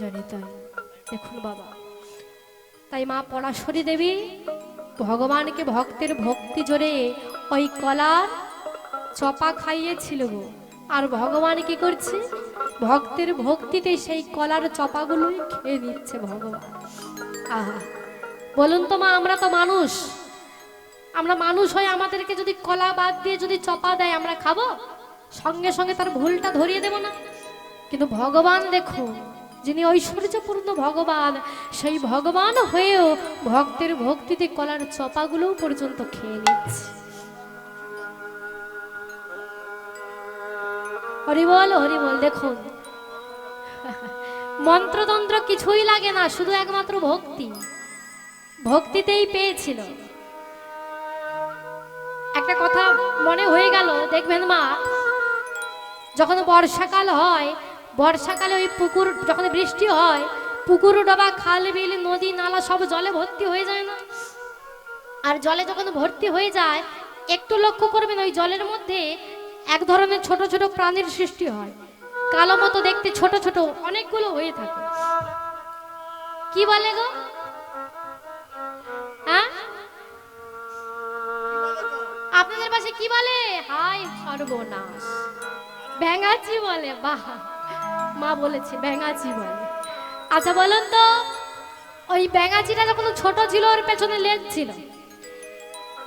জানি তাই। দেখুন বাবা, তাই মা পরাশরী দেবী ভগবানকে ভক্তের ভক্তি জোরে ওই কলার চপা খাইয়েছিল গো। আর ভগবান কি করছে? ভক্তের ভক্তিতে সেই কলার চপাগুলোই খেয়ে নিচ্ছে ভগবান। আহা, বলুন তো মা, আমরা তো মানুষ। আমরা মানুষ হয়ে আমাদেরকে যদি কলা বাদ দিয়ে যদি চপা দেয়, আমরা খাব? সঙ্গে সঙ্গে তার ভুলটা ধরিয়ে দেব না। কিন্তু ভগবান দেখুন যিনি ঐশ্বর্যপূর্ণ ভগবান, সেই ভগবান হয়েও ভক্তের ভক্তিতে কলার চপাগুলোও পর্যন্ত খেয়ে নিচ্ছে। হরিবল হরিবল দেখুন। মন্ত্রতন্ত্র কিছুই লাগে না, শুধু একমাত্র ভক্তি। ভক্তিতেই পেয়েছিল। একটা কথা মনে হয়ে গেল, দেখবেন মা, যখন বর্ষাকাল হয় বর্ষাকালে ওই পুকুর, যখন বৃষ্টি হয়, পুকুর ডোবা, খাল, বিল, নদী, নালা, সব জলে ভর্তি হয়ে যায় না? আর জলে যখন ভর্তি হয়ে যায়, একটু লক্ষ্য করবেন, ওই জলের মধ্যে এক ধরনের ছোট ছোট প্রাণীর সৃষ্টি হয়। কালো মতো দেখতে ছোট ছোট অনেকগুলো হয়ে থাকে। কি বলে গো? হ্যাঁ? আপনাদের পাশে কি বলে? হাই সর্বনাশ। ব্যাঙাচি বলে, বাহ। মা বলেছে ব্যাঙাচি বলে। আচ্ছা বলুন তো, ওই ব্যাঙাচিটা যখন ছোট ছিল, ওর পেছনে লেজ ছিল।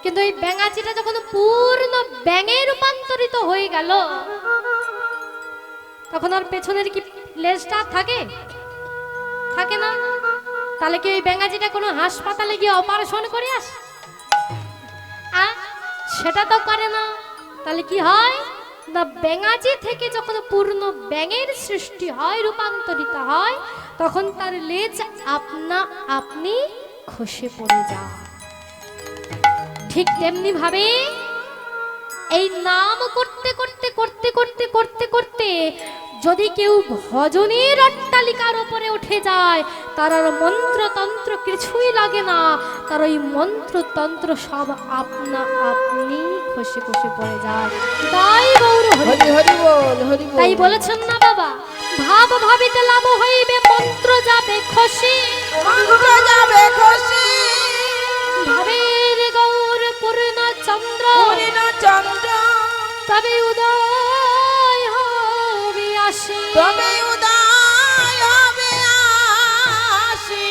কিন্তু ওই ব্যাঙাচিটা যখন পূর্ণ ব্যাঙে রূপান্তরিত হয়ে গেল, তখন ওর পেছনের কি লেজটা থাকে? থাকে না? তাহলে কি ওই ব্যাঙাচিটা কোনো হাসপাতালে গিয়ে অপারেশন করে আস? সেটা তো করে না। তাহলে কি হয়? না ব্যাঙাচি থেকে যখন পূর্ণ ব্যাঙের সৃষ্টি হয়, রূপান্তরিত হয়, তখন তার লেজ আপনা আপনি খসে পড়ে যায়। ঠিক তেমনি ভাবে এই নাম করতে করতে করতে করতে করতে করতে যদি কেউ ভজনের অট্টালিকার উপরে উঠে যায়, তার আর মন্ত্রতন্ত্র কিছুই লাগে না। তার ওই মন্ত্রতন্ত্র সব আপনা আপনি খসে খসে পড়ে যায়। তাই গৌর হরি। হরি বল হরি বল। তাই বলেছেন না বাবা ভাব ভাবিতে লাভ হইবে মন্ত্র যাবে খসে মন্ত্র যাবে খুশি। ভাবের গৌর পূর্ণ চন্দ্র। পূর্ণ চন্দ্র। তবে উদয় হবে আসে। তবে উদয় হবে আসি।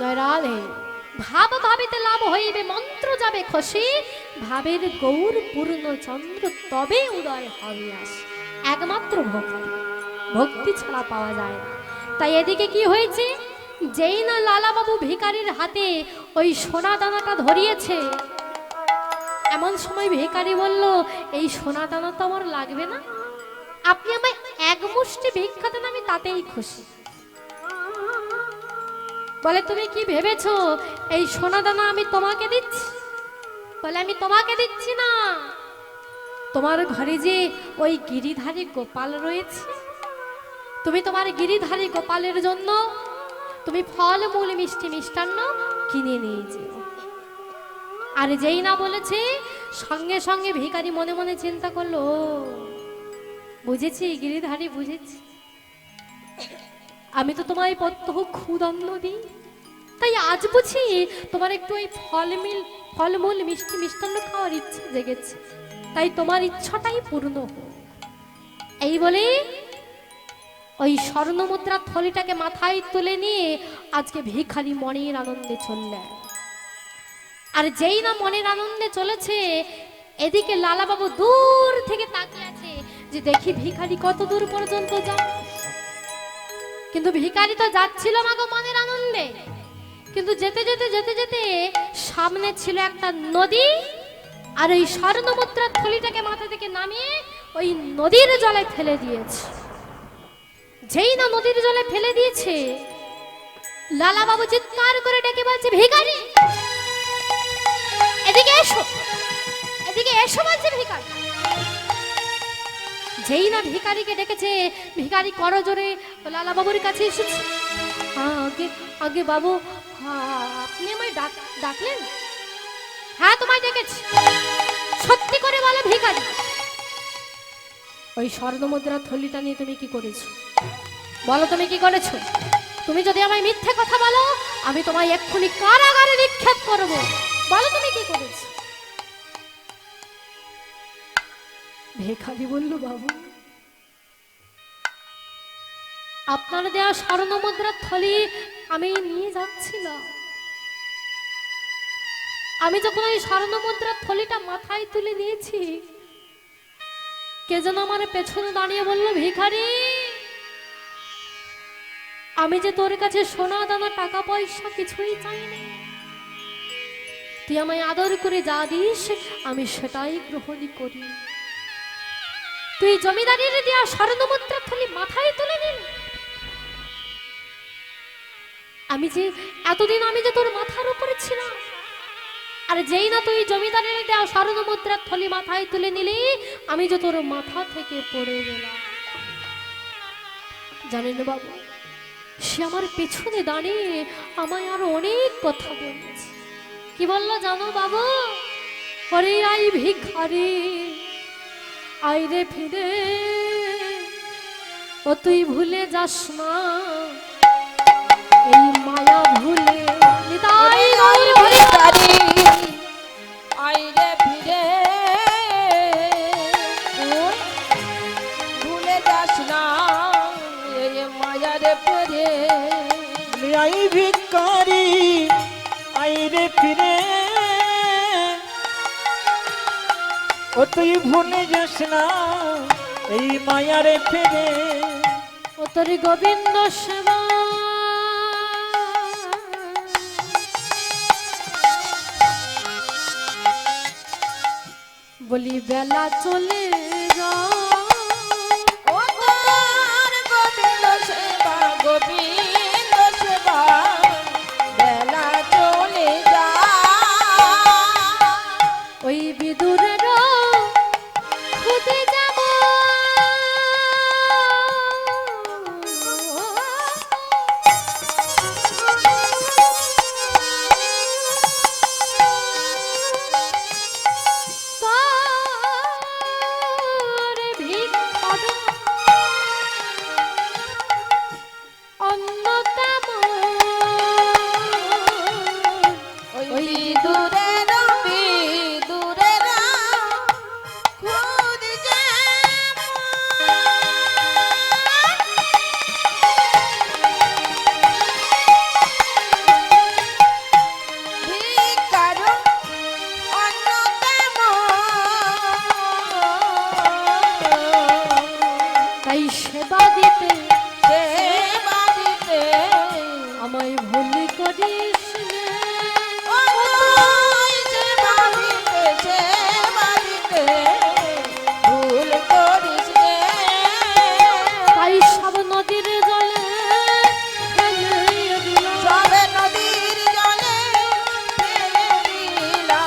জয় রাধে। ভাব ভাবিতে লাভ হইবে, মন্ত্র যাবে খসে, ভাবের গৌর পূর্ণ চন্দ্র তবে উদয় হবে আসে। একমাত্র ভক্তি ভক্তি ছাড়া পাওয়া যায় না। তাই এদিকে কি হয়েছে? যেই না লালাবাবু ভিকারির হাতে ওই সোনা দানাটা ধরিয়েছে, এমন সময় ভিখারি বলল, এই সোনা দানা তো আমার লাগবে না। আপনি আমায় এক মুষ্টি ভিক্ষা দেন, আমি তাতেই খুশি। বলে, তুমি কি ভেবেছ? এই সোনা দানা আমি তোমাকে দিচ্ছি? বলে, আমি তোমাকে দিচ্ছি না। তোমার ঘরে যে ওই গিরিধারী গোপাল রয়েছে, তুমি তোমার গিরিধারী গোপালের জন্য তুমি ফল মূল মিষ্টি মিষ্টান্ন কিনে নিয়ে যেও। আর যেই না বলেছে, সঙ্গে সঙ্গে ভিখারি মনে মনে চিন্তা করল বুঝেছি, গিরিধারী বুঝেছি। আমি তো তোমায় প্রত্যহ ক্ষুদন্ন দিই। তাই আজ বুঝি তোমার একটু ওই ফলমিল, ফলমূল মিষ্টি মিষ্টান্ন খাওয়ার ইচ্ছে জেগেছে। তাই তোমার ইচ্ছাটাই পূর্ণ এই বলে ওই স্বর্ণমুদ্রার থলিটাকে মাথায় তুলে নিয়ে আজকে ভিখারি মনের আনন্দে চললেন আর যেই না মনের আনন্দে চলেছে, এদিকে লালাবাবু দূর থেকে তাকিয়ে আছে যে দেখি ভিখারি কত দূর পর্যন্ত যায় কিন্তু ভিখারি তো যাচ্ছিল মাগো মনের আনন্দে। কিন্তু যেতে যেতে যেতে যেতে সামনে ছিল একটা নদী, আর ওই স্বর্ণমুদ্রার থলিটাকে মাথা থেকে নামিয়ে ওই নদীর জলে ফেলে দিয়েছে। যেই না নদীর জলে ফেলে দিয়েছে লালা বাবু চিৎকার করে ডেকে বলছে, ভিখারি, এদিকে এসো এদিকে এসো, বলছে ভিখারি। যেই না ভিখারিকে ডেকেছে, ভিখারি করজোরে লালা বাবুর কাছে এসেছে। হ্যাঁ আগে আগে বাবু হ্যাঁ, আপনি আমায় ডাক ডাকলেন? হ্যাঁ তোমায় ডেকেছি। সত্যি করে বলো ভিখারি। ওই স্বর্ণমুদ্রার থলিটা নিয়ে তুমি কি করেছ? বলো তুমি কি করেছ? তুমি যদি আমায় মিথ্যে কথা বলো আমি তোমায় এক্ষুনি কারাগারে নিক্ষেপ করব। বলো তুমি কি করেছ? ভেখারি বলল বাবু আপনার দেওয়া স্বর্ণমুদ্রার থলি আমি নিয়ে যাচ্ছিলাম। আমি যখন ওই স্বর্ণ মুদ্রার থলিটা মাথায় তুলে নিয়েছি কে যেন আমার পেছনে দাঁড়িয়ে বলল, ভিখারি, আমি যে তোর কাছে সোনা দানা, টাকা পয়সা কিছুই চাইনি তুই আমায় আদর করে যা দিস, আমি সেটাই গ্রহণ করি। তুই জমিদারির দেওয়া স্বর্ণমুদ্রার থলি মাথায় তুলে নিল? আমি যে এতদিন আমি যে তোর মাথার উপরে ছিলাম। আর যেই না তুই জমিদারের দেওয়া স্বর্ণ মুদ্রার থলি মাথায় তুলে নিলি, আমি যে তোর মাথা থেকে পড়ে গেলাম। জানেন বাবু, সে আমার পেছনে দাঁড়িয়ে আমায় আর অনেক কথা বলেছে। কি বলল জানো বাবু? হরে আই ভিখারি আইরে ফিরে, ও তুই ভুলে যাস না। এই মায়া ভুলে আইরে ফিরে। ভুলে যাস না এই মায়ারে পরে। আই ভিকারি ফিরে। ও তুই ভুলে যাস না এই মায়ারে ফিরে। ও তোর গোবিন্দ সেবা বলি বেলা চলে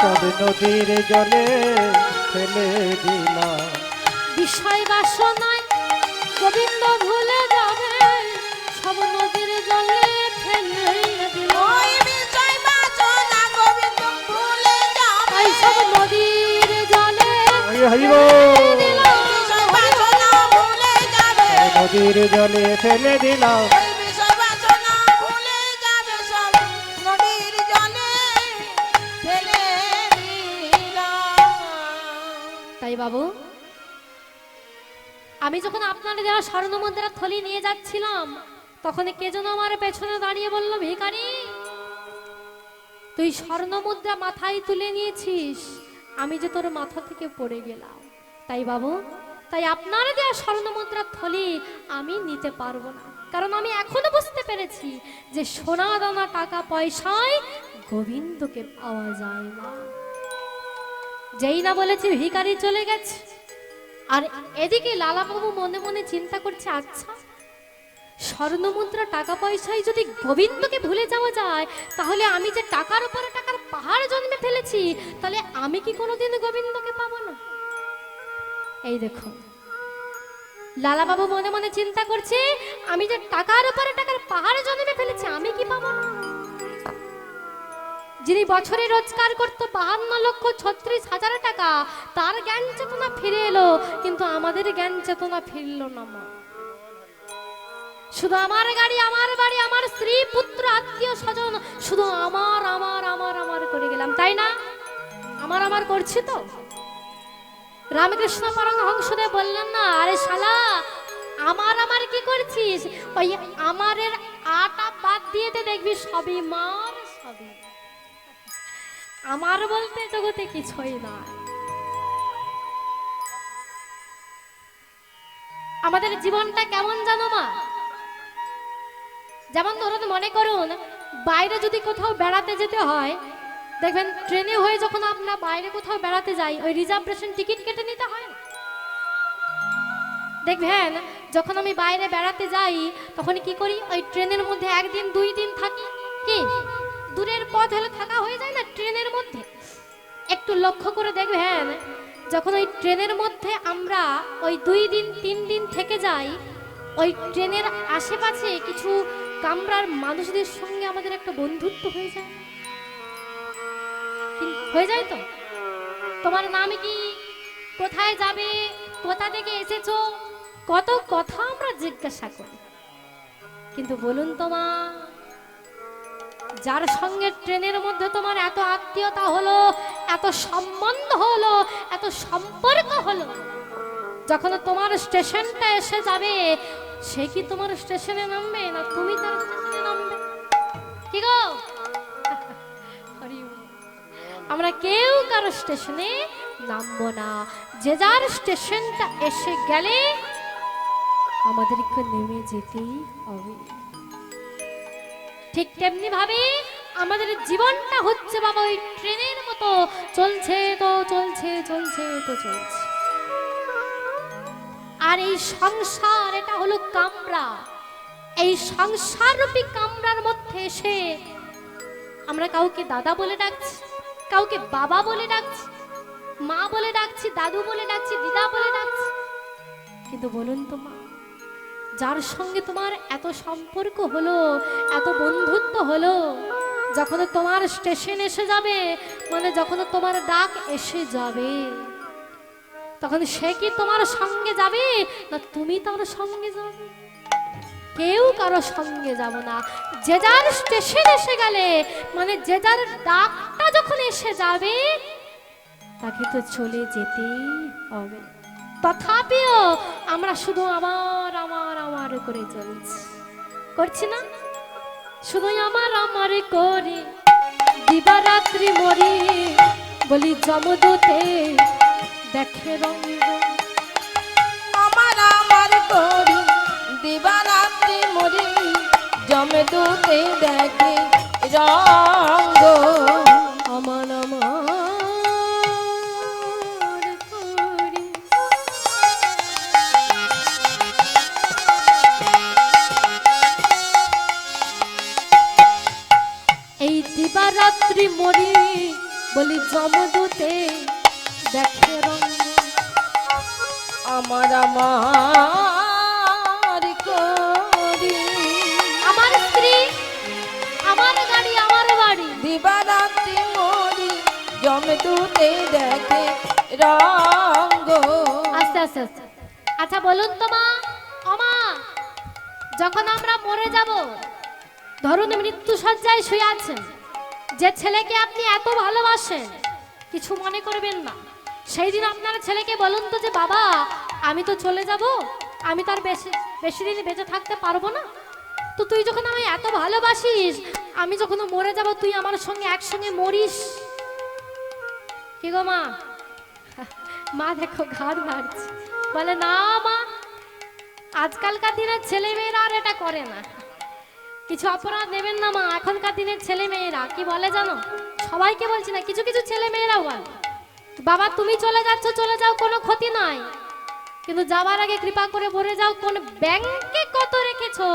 সব নদীর জলে ফেলে দিলাম বিষয় বাসনায় গোবিন্দ ভুলে যাবে সব নদীর জলে ফেলে দিলাম। বিষয় বাসনা গোবিন্দ ভুলে যাবে সব নদীর জলে হরি হরি ফেলে বল। দিলাম। বিষয় বাসনা ভুলে যাবে নদীর জলে ফেলে দিলাম বাবু। আমি যখন আপনার যারা স্বর্ণ মুদ্রার থলি নিয়ে যাচ্ছিলাম তখন কে যেন আমার পেছনে দাঁড়িয়ে বলল, ভিখারি, তুই স্বর্ণ মুদ্রা মাথায় তুলে নিয়েছিস। আমি যে তোর মাথা থেকে পড়ে গেলাম। তাই বাবু, তাই আপনার দেওয়া স্বর্ণ মুদ্রার থলি আমি নিতে পারব না। কারণ আমি এখনও বুঝতে পেরেছি যে সোনা দানা টাকা পয়সায় গোবিন্দকে পাওয়া যায় না। যেই না বলেছে ভিকারি চলে গেছে। আর এদিকে লালাবাবু মনে মনে চিন্তা করছে আচ্ছা স্বর্ণমুদ্রা টাকা পয়সায় যদি গোবিন্দকে ভুলে যাওয়া যায়, তাহলে আমি যে টাকার উপরে টাকার পাহাড় জন্মে ফেলেছি, তাহলে আমি কি কোনোদিন গোবিন্দকে পাবো না? এই দেখো, লালাবাবু মনে মনে চিন্তা করছে, আমি যে টাকার উপরে টাকার পাহাড় জন্মে ফেলেছি, আমি কি পাবো না? যিনি বছরে রোজগার করতো বাহান্ন লক্ষ ছত্রিশ হাজার টাকা, তার জ্ঞান চেতনা ফিরে এলো, কিন্তু আমাদের জ্ঞান চেতনা ফিরল না, মা। শুধু আমার গাড়ি, আমার বাড়ি, আমার স্ত্রী, পুত্র, আত্মীয় স্বজন, শুধু আমার আমার আমার আমার করে গেলাম, তাই না? আমার আমার করছি তো। রামকৃষ্ণ পরমহংসদেব বললেন, না, আরে শালা, আমার আমার কি করছিস? ওই আমারের আটা বাদ দিয়ে দেখবি সবই মার। আমার বলতে জগতে কিছুই নাই আমাদের জীবনটা কেমন জানো মা? যেমন ধরুন, মনে করুন, বাইরে যদি কোথাও বেড়াতে যেতে হয়, দেখবেন ট্রেনে হয়ে যখন আপনার বাইরে কোথাও বেড়াতে যাই, ওই রিজার্ভেশন টিকিট কেটে নিতে হয় দেখবেন, যখন আমি বাইরে বেড়াতে যাই, তখন কি করি? ওই ট্রেনের মধ্যে একদিন, দুই দিন থাকি কি? দূরের পথ হলে থাকা হয়ে যায় না ট্রেনের মধ্যে? একটু লক্ষ্য করে দেখবেন যখন ওই ট্রেনের মধ্যে আমরা ওই দুই দিন, তিন দিন থেকে যাই, ওই ট্রেনের আশেপাশে কিছু কামরার মানুষদের সঙ্গে আমাদের একটা বন্ধুত্ব হয়ে যায়। হয়ে যায় তো? তোমার নাম কি? কোথায় যাবে? কোথা থেকে এসেছ? কত কথা আমরা জিজ্ঞাসা করি। কিন্তু বলুন তোমা যার সঙ্গে ট্রেনের মধ্যে তোমার এত আত্মীয়তা হলো, এত সম্বন্ধ হলো, এত সম্পর্ক হলো, যখন তোমার স্টেশনটা এসে যাবে, সে কি তোমার স্টেশনে নামবে না তুমি তার স্টেশনে নামবে? কি গো? আমরা কেউ কারও স্টেশনে নামবো না। যে যার স্টেশনটা এসে গেলে আমাদেরকে নেমে যেতেই হবে। ঠিক তেমনি ভাবে আমাদের জীবনটা হচ্ছে বাবা ওই ট্রেনের মতো। চলছে তো চলছে চলছে তো চলছে। আর এই সংসার, এটা হলো কামরা। এই সংসার রূপী কামরার মধ্যে এসে আমরা কাউকে দাদা বলে ডাকছি, কাউকে বাবা বলে ডাকছি, মা বলে ডাকছি, দাদু বলে ডাকছি, দিদা বলে ডাকছি। কিন্তু বলুন তো মা যার সঙ্গে তোমার এত সম্পর্ক হলো, এত বন্ধুত্ব হলো, যখন তোমার স্টেশন এসে যাবে মানে যখন তোমার ডাক এসে যাবে, তখন সে কি তোমার সঙ্গে যাবে, না তুমি তার সঙ্গে যাবে? কেউ কারও সঙ্গে যাব না। যে যার স্টেশন এসে গেলে মানে যে যার ডাকটা যখন এসে যাবে, তাকে তো চলে যেতেই হবে। তথাপিও আমরা শুধু আমার আমার আমার করে চলছি। করছি না? শুধু আমার আমার করে। দিবারাত্রি মরি, বলি জমদূতে দেখে রঙ আমার আমার করি, দিবারাত্রি মরি জমে দুতে দেখে রঙ্গ দিবারাত্রি মরি বলি জমদূতে দেখে আমার আমার করি। আমার স্ত্রী আমার গাড়ি আমার বাড়ি। দিবারাত্রি মরি জমে দুতে দেখে রঙ্গ আস্তে আস্তে আস্তে। আচ্ছা বলুন তো মা অমা যখন আমরা মরে যাব ধরুন মৃত্যু সজ্জায় শুয়ে আছেন যে ছেলেকে আপনি এত ভালোবাসেন, কিছু মনে করবেন না। সেই দিন আপনার ছেলেকে বলুন তো যে, বাবা, আমি তো চলে যাব, আমি তার বেশি বেশি দিন বেঁচে থাকতে পারব না। তো তুই যখন আমি এত ভালোবাসিস, আমি যখন মরে যাব, তুই আমার সঙ্গে একসঙ্গে মরিস? কি গো মা? মা দেখো ঘাড় মারছে। বলে, না মা, আজকালকার দিনের ছেলে মেয়েরা আর এটা করে না। কিছু অপরাধ নেবেন না মা এখনকার দিনের ছেলে মেয়েরা কি বলে জানো? সবাইকে বলছি না কিছু কিছু ছেলে মেয়েরাও বলে বাবা তুমি চলে যাচ্ছ চলে যাও কোনো ক্ষতি নাই। কিন্তু যাওয়ার আগে কৃপা করে বলে যাও কোন ব্যাংকে কত রেখেছো?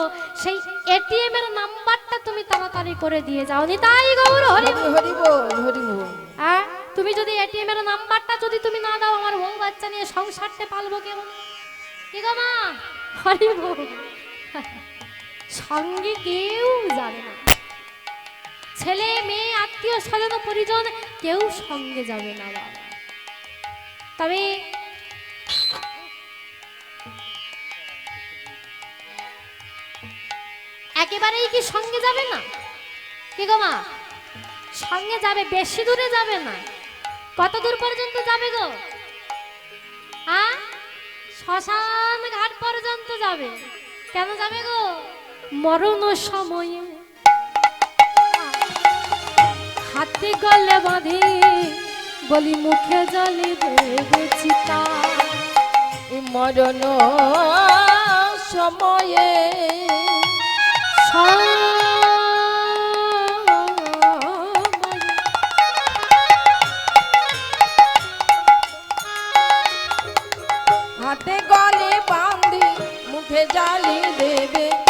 সেই এটিএম এর নাম্বারটা তুমি তাড়াতাড়ি করে দিয়ে যাও। নি তাই গৌর হরি হরি হরি বল হরি বল। হ্যাঁ? তুমি যদি এটিএম এর নাম্বারটা যদি তুমি না দাও আমার বউ বাচ্চা নিয়ে সংসারতে পালবো কেমন? কি গো মা? হরি বউ সঙ্গে কেউ জানে না। ছেলে, মেয়ে, আত্মীয়, স্বজন, পরিজন কেউ সঙ্গে যাবে না বাবা। তবে একেবারেই কি সঙ্গে যাবে না? কি গো মা? সঙ্গে যাবে, বেশি দূরে যাবে না। কত দূর পর্যন্ত যাবে গো? হ্যাঁ শ্মশান ঘাট পর্যন্ত যাবে। কেন যাবে গো? মরণ সময়ে হাতে গলে বাঁধে বলি মুখে জলে দেবে চিতা। মরণ সময়ে। হাতে গলে বাঁধি মুখে জালি দেবে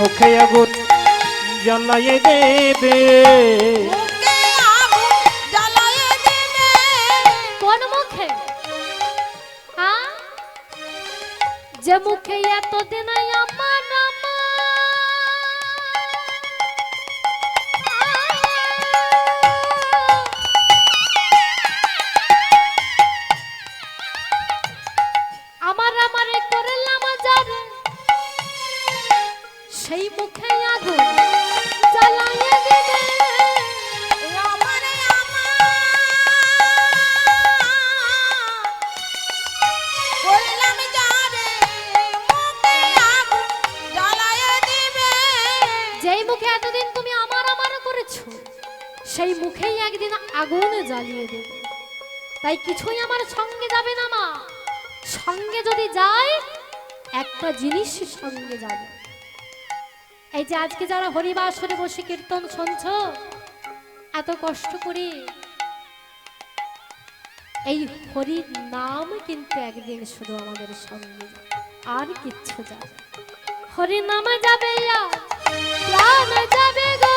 মুখে আগুন জ্বালাইয়ে দিবে। কোন মুখে? যে মুখে এতদিন আমার জ্বালিয়ে দেবে। তাই কিছুই আমার সঙ্গে যাবে না, মা। সঙ্গে যদি যায়, একটা জিনিস সঙ্গে যাবে। এই যে আজকে যারা হরিবাসরে বসে কীর্তন শুনছ, এত কষ্ট করে এই হরির নাম কিন্তু একদিন শুধু আমাদের সঙ্গে আর কিচ্ছু যাবে হরি নামে যাবে যাবে গো।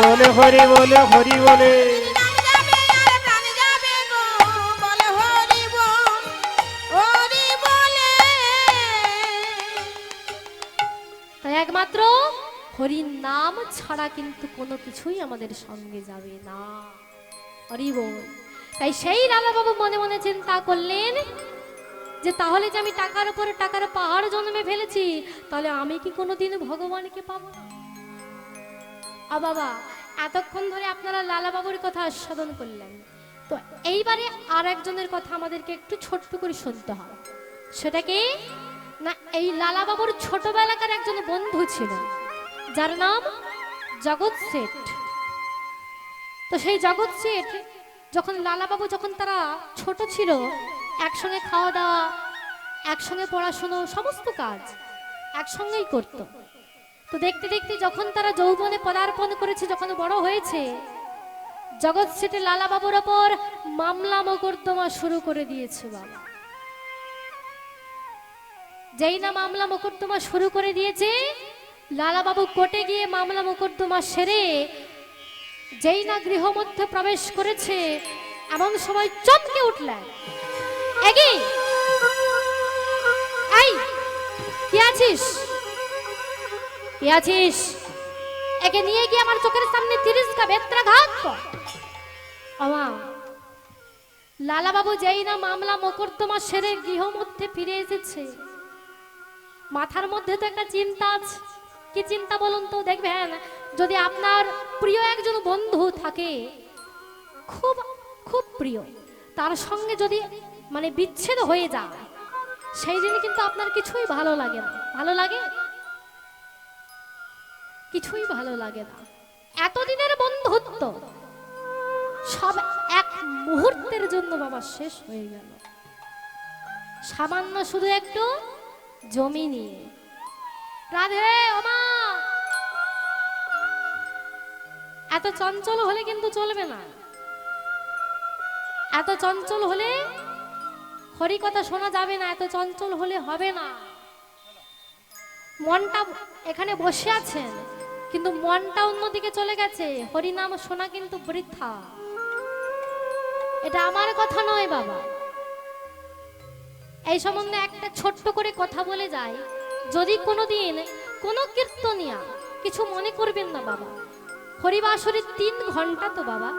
বলে হরি বলে হরি বলে। একমাত্র হরির নাম ছাড়া কিন্তু কোনো কিছুই আমাদের সঙ্গে যাবে না। হরি বল। তাই সেই রাধাবাবু মনে মনে চিন্তা করলেন যে তাহলে যে আমি টাকার উপরে টাকার পাহাড় জন্মে ফেলেছি, তাহলে আমি কি কোনোদিন ভগবানকে পাবো না? বাবা, এতক্ষণ ধরে আপনারা লালাবাবুর কথা আস্বাদন করলেন। তো এইবারে আর একজনের কথা আমাদেরকে একটু ছোট্ট করে শুনতে হবে সেটা কি? না, এই লালাবাবুর ছোটবেলাকার একজন বন্ধু ছিল, যার নাম জগৎ শেঠ। তো সেই জগৎ শেঠ, যখন লালাবাবু যখন তারা ছোট ছিল একসঙ্গে খাওয়া দাওয়া, একসঙ্গে পড়াশুনো, সমস্ত কাজ একসঙ্গেই করত। তো দেখতে দেখতে যখন তারা যৌবনে পদার্পণ করেছে, যখন বড় হয়েছে, জগৎ শেঠে লালাবাবুর ওপর মামলা মোকদ্দমা শুরু করে দিয়েছে বাবা। যেই না মামলা মোকদ্দমা শুরু করে দিয়েছে, লালাবাবু কোর্টে গিয়ে মামলা মোকদ্দমা সেরে যেই না গৃহমধ্যে প্রবেশ করেছে, এমন সময় চমকে উঠলেন। আছিস? একে নিয়ে গিয়ে আমার চোখের সামনে বেত্রাঘাত যেই না মামলা মোকদ্দমা সেরে গৃহমধ্যে ফিরে এসেছে। মাথার মধ্যে তো একটা চিন্তা আছে। কি চিন্তা বলুন তো, দেখবেন, যদি আপনার প্রিয় একজন বন্ধু থাকে, খুব খুব প্রিয়, তার সঙ্গে যদি মানে বিচ্ছেদ হয়ে যায়। সেই দিনে কিন্তু আপনার কিছুই ভালো লাগে না। ভালো লাগে? কিছুই ভালো লাগে না। এতদিনের বন্ধুত্ব সব এক মুহূর্তের জন্য বাবা শেষ হয়ে গেল। সামান্য শুধু একটু জমি নিয়ে। রাধে ওমা এত চঞ্চল হলে কিন্তু চলবে না। এত চঞ্চল হলে হরি কথা শোনা যাবে না, এত চঞ্চল হলে হবে না। মনটা এখানে বসে আছেন, কিন্তু মনটা অন্যদিকে চলে গেছে। হরিনাম শোনা কিন্তু বৃথা। এটা আমার কথা নয় বাবা। এই সম্বন্ধে একটা ছোট্ট করে কথা বলে যাই। যদি কোনোদিন কোনো কীর্তনিয়া কিছু মনে করবেন না বাবা, হরিবাসরের তিন ঘণ্টা তো বাবা,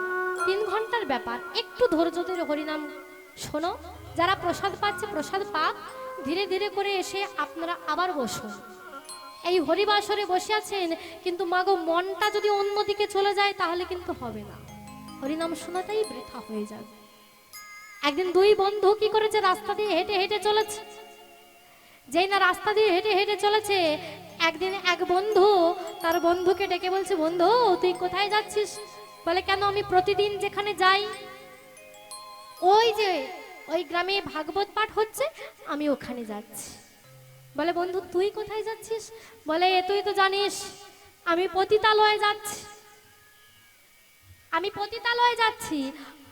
তিন ঘণ্টার ব্যাপার, একটু ধৈর্য ধরে হরিনাম শোনো, যারা প্রসাদ পাচ্ছে, প্রসাদ পাক। ধীরে ধীরে করে এসে আপনারা আবার বসুন। এই হরিবাসরে বসে আছেন কিন্তু মাগো মনটা যদি অন্যদিকে চলে যায়, তাহলে কিন্তু হবে না। হরিনাম শোনাটাই বৃথা হয়ে যাবে। একদিন দুই বন্ধু কি করেছে, রাস্তা দিয়ে হেঁটে হেঁটে চলেছে? যেই না রাস্তা দিয়ে হেঁটে হেঁটে চলেছে, একদিন এক বন্ধু তার বন্ধুকে ডেকে বলছে, বন্ধু, তুই কোথায় যাচ্ছিস? বলে, কেন আমি প্রতিদিন যেখানে যাই ওই যে, ওই গ্রামে ভাগবত পাঠ হচ্ছে, আমি ওখানে যাচ্ছি। বলে, বন্ধু, তুই কোথায় যাচ্ছিস? বলে তুই তো জানিস, আমি পতিতালয়ে যাচ্ছি। আমি পতিতালয়ে যাচ্ছি,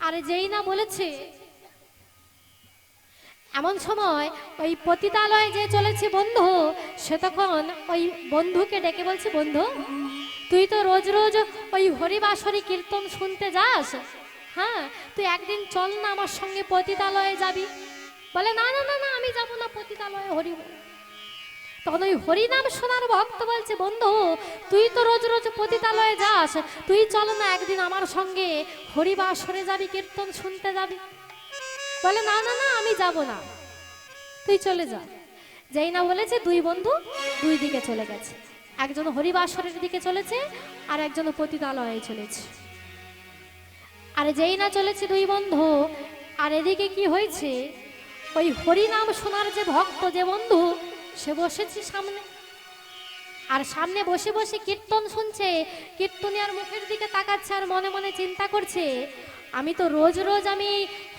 আরে যেই না বলেছে, এমন সময় ওই পতিতালয়ে যে চলেছে বন্ধু, সে তখন ওই বন্ধুকে ডেকে বলছে, বন্ধু, তুই তো রোজ রোজ ওই হরিবাসরি কীর্তন শুনতে যাস হ্যাঁ তুই একদিন চল না আমার সঙ্গে পতিতালয়ে যাবি। বলে, না না না না, আমি যাব না পতিতালয়ে, হরি তখন ওই হরিনাম শোনার ভক্ত বলছে, বন্ধু, তুই তো রোজ রোজ পতিতালয়ে যাস, তুই চল না একদিন আমার সঙ্গে হরিবাসরে যাবি, কীর্তন শুনতে যাবি। বলে, না না না, আমি যাব না। তুই চলে যা। যেই না বলেছে, দুই বন্ধু দুই দিকে চলে গেছে। একজন হরিবাসরের দিকে চলেছে, আর একজন পতিতালয়ে চলেছে। আর যেই না চলেছে দুই বন্ধু, আর এদিকে কি হয়েছে? ওই হরিনাম শোনার যে ভক্ত, যে বন্ধু, সে বসেছে সামনে। আর সামনে বসে বসে কীর্তন শুনছে কীর্তনিয়ার মুখের দিকে তাকাচ্ছে আর মনে মনে চিন্তা করছে, আমি তো রোজ রোজ আমি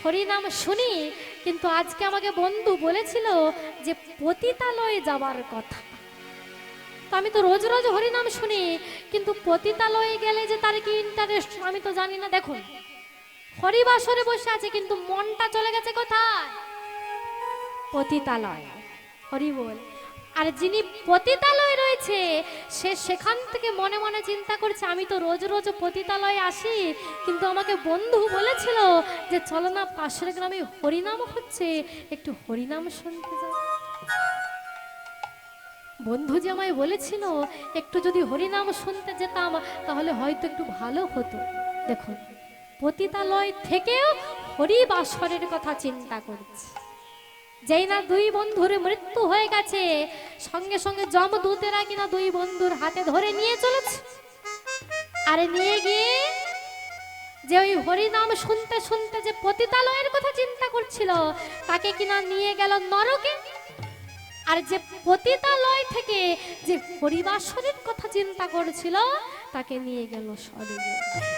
হরিনাম শুনি, কিন্তু আজকে আমাকে বন্ধু বলেছিল যে পতিতালয়ে যাওয়ার কথা। তো আমি তো রোজ রোজ হরিনাম শুনি, কিন্তু পতিতালয়ে গেলে যে তার কি ইন্টারেস্ট আমি তো জানি না। দেখুন হরিবাসরে বসে আছে, কিন্তু মনটা চলে গেছে কোথায়? পতিতালয়। হরি বল, আর যিনি পতিতালয়ে রয়েছে, সে সেখান থেকে মনে মনে চিন্তা করছে, আমি তো রোজ রোজ পতিতালয়ে আসি, কিন্তু আমাকে বন্ধু বলেছিল যে, চলো না, পাশের গ্রামে হরিনাম হচ্ছে, একটু হরিনাম শুনতে যাও। বন্ধু যে আমায় বলেছিল, একটু যদি হরিনাম শুনতে যেতাম, তাহলে হয়তো একটু ভালো হতো। দেখুন পতিতালয় থেকেও হরিবাসরের কথা চিন্তা করছে। যেই না দুই বন্ধুর মৃত্যু হয়ে গেছে, সঙ্গে সঙ্গে যমদূতেরা কিনা দুই বন্ধুর হাতে ধরে নিয়ে চলেছে। আরে নিয়ে গিয়ে যে ওই হরিনাম শুনতে শুনতে যে পতিতালয়ের কথা চিন্তা করছিল, তাকে কিনা নিয়ে গেল নরকে? আর যে পতিতালয় থেকে যে হরিবাসরের কথা চিন্তা করেছিল, তাকে নিয়ে গেল স্বর্গে।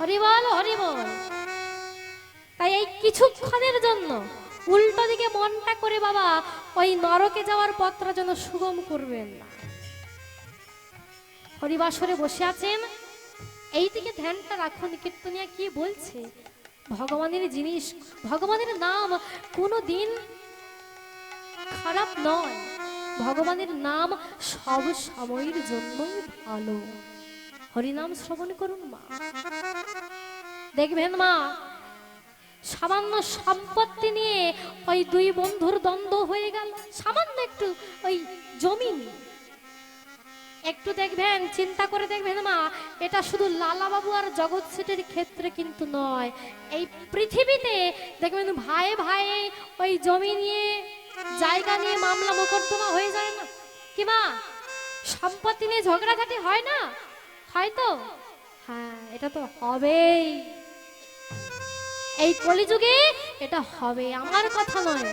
হরিবল হরিবল তাই এই কিছুক্ষণের জন্য উল্টো দিকে মনটা করে বাবা, ওই নরকে যাওয়ার পথটা যেন সুগম করবেন না। হরিবাসরে বসে আছেন। এই দিকে ধ্যানটা রাখুন, কীর্তনিয়া কি বলছে? ভগবানের জিনিস, ভগবানের নাম কোনো দিন খারাপ নয়। ভগবানের নাম সব সময়ের জন্যই ভালো। হরিনাম শ্রবণ করুন মা। দেখবেন মা, সামান্য সম্পত্তি নিয়ে ওই দুই বন্ধুর দ্বন্দ্ব হয়ে গেল। সামান্য একটু ওই জমি একটু দেখবেন, চিন্তা করে দেখবেন মা, এটা শুধু লালাবাবু আর জগৎ সেটের ক্ষেত্রে কিন্তু নয়। এই পৃথিবীতে দেখবেন ভাই ভাই ওই জমি নিয়ে, জায়গা নিয়ে মামলা মোকদ্দমা হয়ে যায় না। কি মা, সম্পত্তি নিয়ে ঝগড়াঝাটি হয় না? হয়তো? হ্যাঁ এটা তো হবেই। এই কলিযুগে এটা হবে, আমার কথা নয়।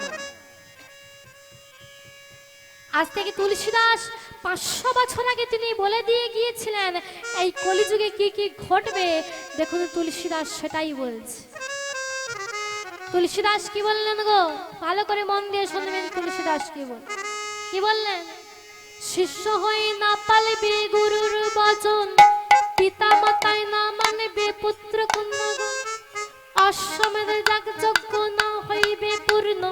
আজ থেকে তুলসীদাস পাঁচশো বছর আগে তিনি বলে দিয়ে গিয়েছিলেন, এই কলিযুগে কি কি ঘটবে? দেখুন, তুলসীদাস সেটাই বলছে। তুলসীদাস কি বললেন গো? ভালো করে মন দিয়ে শুনবেন, তুলসীদাস কি বল, কি বললেন? শিষ্য হয়ে না পালবে গুরুর বচন পিতা মাতায় না মানবে পুত্র কন্যাগণ অশ্বমেধ যাগ যজ্ঞ না হইবে পূর্ণ।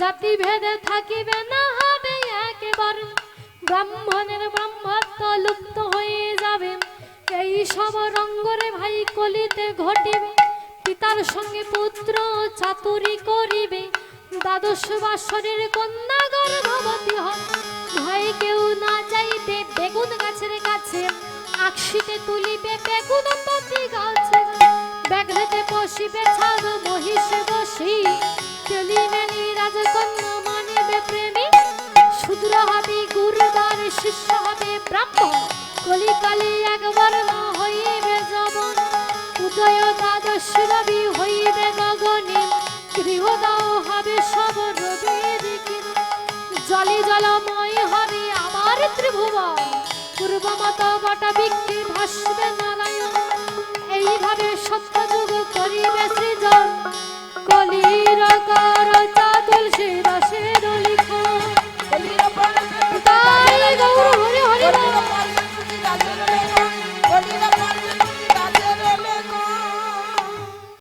জাতি ভেদে থাকিবে না হবে একেবারে ব্রাহ্মণের ব্রহ্মত্ব লুপ্ত হয়ে যাবে। এই সব রঙ্গরে ভাই কলিতে ঘটিবে। পিতার সঙ্গে পুত্র চাতুরি করিবে। দ্বাদশ বাসরের কন্যা গর্ভবতী ভয় কেউ না যাইবে বেগুন গাছের কাছে, আকশিতে তুলিবে বেগুন পতি গাছে। বসিবে মহিষে বসি। রাজকন্যা মানিবে প্রেমী। হবে গুরুদার শিষ্য হবে ব্রাহ্মণ একবার হইবে উদয় দ্বাদশ রবি হইবে গগনে গৃহদাও হবে সব জলে জলময় হবে তারে ত্রিভুবন পূর্বমত বটা বিক্রি ভাসবে নারায়ণ। এইভাবে সত্যযুগ করিবে সৃজন। কলির